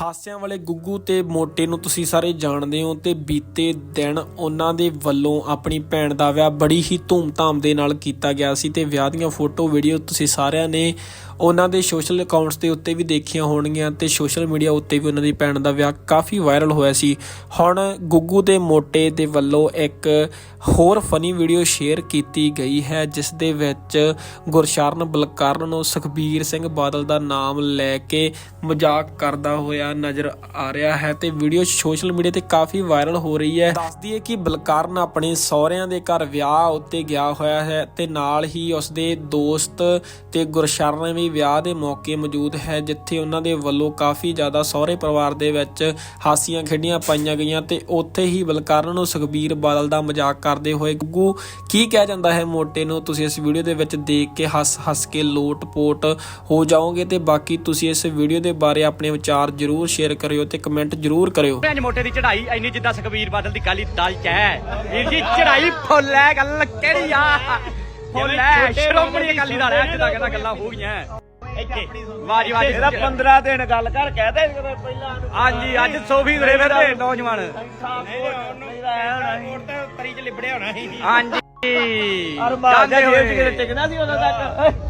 ਹਾਸਿਆਂ ਵਾਲੇ ਗੁੱਗੂ ਤੇ ਮੋਟੇ ਨੂੰ ਤੁਸੀਂ ਸਾਰੇ ਜਾਣਦੇ ਹੋ ਤੇ ਬੀਤੇ ਦਿਨ ਉਹਨਾਂ ਦੇ ਵੱਲੋਂ ਆਪਣੀ ਭੈਣ ਦਾ ਵਿਆਹ ਬੜੀ ਹੀ ਧੂਮਧਾਮ ਦੇ ਨਾਲ ਕੀਤਾ ਗਿਆ ਸੀ ਤੇ ਵਿਆਹ ਦੀਆਂ ਫੋਟੋ, ਵੀਡੀਓ ਤੁਸੀਂ ਸਾਰਿਆਂ ਨੇ ਉਹਨਾਂ ਦੇ ਸੋਸ਼ਲ ਅਕਾਊਂਟਸ ਦੇ ਉੱਤੇ ਵੀ ਦੇਖੀਆਂ ਹੋਣਗੀਆਂ ਤੇ ਸੋਸ਼ਲ ਮੀਡੀਆ ਉੱਤੇ ਵੀ ਉਹਨਾਂ ਦੀ ਭੈਣ ਦਾ ਵਿਆਹ ਕਾਫੀ ਵਾਇਰਲ ਹੋਇਆ ਸੀ। ਹੁਣ ਗੁੱਗੂ ਤੇ ਮੋਟੇ ਦੇ ਵੱਲੋਂ ਇੱਕ ਹੋਰ ਫਨੀ ਵੀਡੀਓ ਸ਼ੇਅਰ ਕੀਤੀ ਗਈ ਹੈ, ਜਿਸ ਦੇ ਵਿੱਚ ਗੁਰਸ਼ਰਨ ਬਲਕਰਨ ਨੂੰ ਸੁਖਬੀਰ ਸਿੰਘ ਬਾਦਲ ਦਾ ਨਾਮ ਲੈ ਕੇ ਮਜ਼ਾਕ ਕਰਦਾ ਹੋਇਆ ਨਜ਼ਰ ਆ ਰਿਹਾ ਹੈ ਤੇ ਵੀਡੀਓ ਸੋਸ਼ਲ ਮੀਡੀਆ ਤੇ ਕਾਫੀ ਵਾਇਰਲ ਹੋ ਰਹੀ ਹੈ। ਦੱਸਦੀ ਹੈ ਕਿ ਬਲਕਾਰਨ ਆਪਣੇ ਸਹੁਰਿਆਂ ਦੇ ਘਰ ਵਿਆਹ ਉੱਤੇ ਗਿਆ ਹੋਇਆ ਹੈ ਤੇ ਨਾਲ ਹੀ ਉਸਦੇ ਦੋਸਤ ਤੇ ਗੁਰਸ਼ਰਨ ਵੀ ਵਿਆਹ ਦੇ ਮੌਕੇ ਮੌਜੂਦ ਹੈ, ਜਿੱਥੇ ਉਹਨਾਂ ਦੇ ਵੱਲੋਂ ਕਾਫੀ ਜ਼ਿਆਦਾ ਸਹੁਰੇ ਪਰਿਵਾਰ ਦੇ ਵਿੱਚ ਹਾਸੀਆਂ ਖੇਡੀਆਂ ਪਾਈਆਂ ਗਈਆਂ ਤੇ ਉੱਥੇ ਹੀ ਬਲਕਾਰਨ ਨੂੰ ਸੁਖਬੀਰ ਬਾਦਲ ਦਾ ਮਜ਼ਾਕ ਕਰਦੇ ਹੋਏ ਗੁੱਗੂ, ਕੀ ਕਹਿ ਜਾਂਦਾ ਹੈ ਮੋਟੇ ਨੂੰ? ਤੁਸੀਂ ਇਸ ਵੀਡੀਓ ਦੇ ਵਿੱਚ ਦੇਖ ਕੇ ਹੱਸ ਹੱਸ ਕੇ ਲੋਟ-ਪੋਟ ਹੋ ਜਾਓਗੇ ਤੇ ਬਾਕੀ ਤੁਸੀਂ ਇਸ ਵੀਡੀਓ ਦੇ ਬਾਰੇ ਆਪਣੇ ਵਿਚਾਰ ਜਰੂਰ ਸ਼ੇਅਰ ਕਰਿਓ ਤੇ ਕਮੈਂਟ ਜਰੂਰ ਕਰਿਓ। ਭੈਣ ਮੋਟੇ ਦੀ ਚੜਾਈ ਇੰਨੀ ਜਿੱਦਾਂ ਸੁਖਬੀਰ ਬਾਦਲ ਦੀ ਕਾਲੀ ਦਾਲ ਚ ਹੈ। ਵੀਰ ਜੀ ਚੜਾਈ ਫੁੱਲ ਹੈ ਗੱਲ ਕਿਹੜੀ ਆ? ਫੁੱਲ ਹੈ ਸ਼੍ਰੋਮਣੀ ਅਕਾਲੀ ਦਲ ਹੈ ਅੱਜ ਤੱਕ ਕਹਿੰਦਾ ਗੱਲਾਂ ਹੋ ਗਈਆਂ। ਇੱਥੇ ਵਾਹ ਜੀ ਵਾਹ ਜੀ। ਇਹਦਾ 15 ਦਿਨ ਗੱਲ ਕਰ ਕਹਦੇ ਪਹਿਲਾਂ ਹਾਂਜੀ ਅੱਜ ਸੋਫੀ ਤੁਰੇ ਫਿਰਦੇ ਨੌਜਵਾਨ ਤਰੀ ਚ ਲਿਬੜਿਆ ਹੋਣਾ ਸੀ। ਹਾਂਜੀ। ਟਿਕਣਾ ਸੀ ਉਦੋਂ ਤੱਕ?